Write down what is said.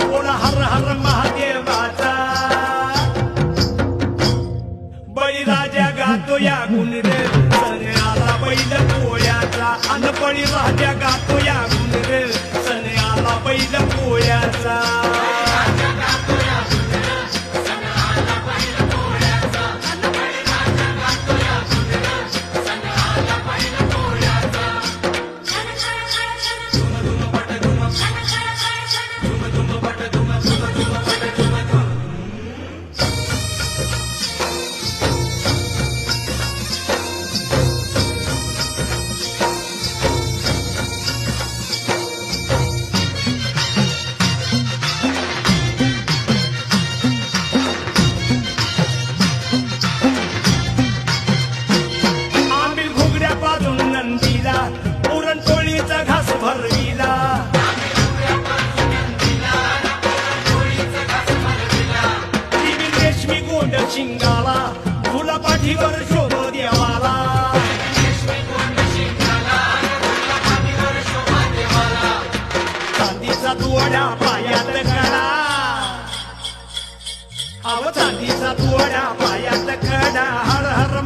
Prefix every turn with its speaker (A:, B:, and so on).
A: बोल हर हर गातो या गुणर रे आला बैल पोळ्याचा अन राजा गातो या गुणर आंबील घुगड्या पाजून नंदीला पुरणपोळीचा घास भरविला. टिबिन रेशमी गोंड शिंगाला फुला पाठीवर शोभ देवाला. चांदीचा तुवडा पायात झाली सातवडा पायात कडा हर हर